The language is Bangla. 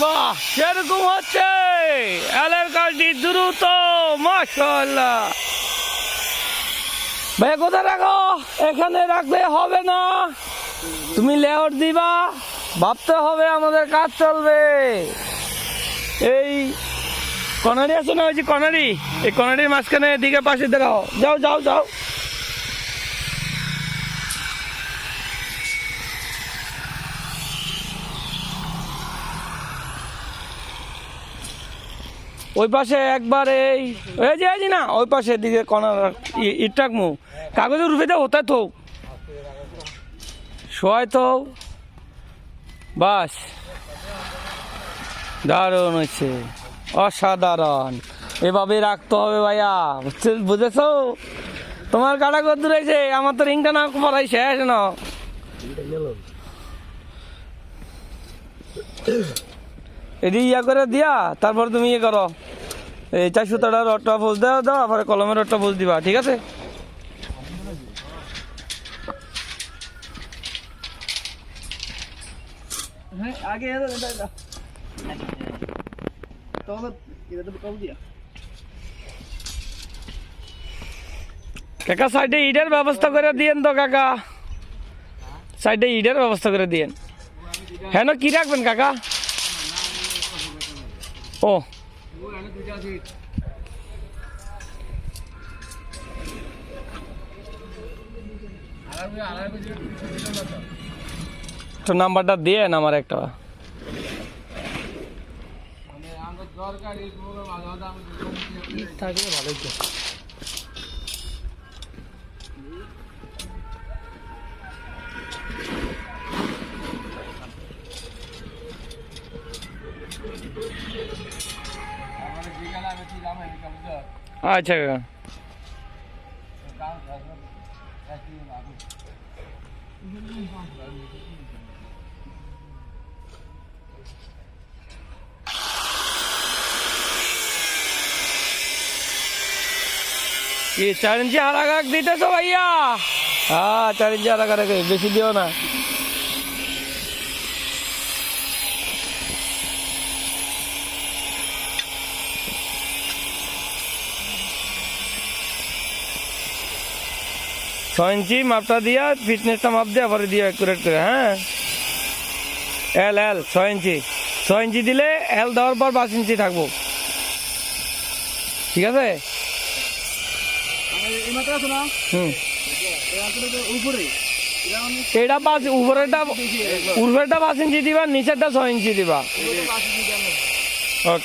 বাহ সেরকম হচ্ছে? এলের কাজটি দ্রুত মাশাল্লাহ ভাই কোথায় রাখো? এখানে রাখলে হবে না। তুমি লেয়ার দিবা, ভাবতে হবে আমাদের কাজ চলবে। এই কনারি আছে না, ওই যে কনারি? এই কনারির মাঝখানে দিকে পাশে দেখাও। যাও যাও যাও। ওই পাশে একবার এই এই যে যে না, ওই পাশে দিকে কনার ইটাক মু কাগজের রূপে দাও ওটা তো। শোয় তো। বাস। দারুণ হয়েছে। অসাধারণ। এভাবে রাখতে হবে ভাইয়া বুঝেছ? তোমার কাটা কত দূর হয়েছে, আমার তো রিংটা না পড়াই শেষ না। এটি ইয়া করে দিয়া, তারপর তুমি ইয়ে করো। এই চার সুতাটা রডটা ফুল দাও দাও তারপরে কলমের রডটা ফুল দিবা ঠিক আছে? হ্যাঁ আগে কাকা সাইডে ইটের ব্যবস্থা করে দিয়েন তো কাকা। সাইডে ইটের ব্যবস্থা করে দিয়েন। হ্যাঁ কি রাখবেন কাকা? ও তো নাম্বারটা দিয়েন আমার একটা। থাকলে ভালোই তো আচ্ছা কাকা কি চার ইঞ্চি হারাগাক দিতেছো ভাইয়া হ্যাঁ চার ইঞ্চি হারাগা রেখে বেশি দিও না ছ ইঞ্চি মাপটা দিয়া ফিটনেসটা মাপ দিয়ে আবার দিয়ে অ্যাকুরেট করে হ্যাঁ? এল এল ছ ইঞ্চি ছ ইঞ্চি দিলে এল দেওয়ার পর পাঁচ ইঞ্চি থাকব। ঠিক আছে? এটা পাঁচ উপরেরটা উপরেরটা পাঁচ ইঞ্চি দিবা নিচেরটা ছয় ইঞ্চি দিবা। ওকে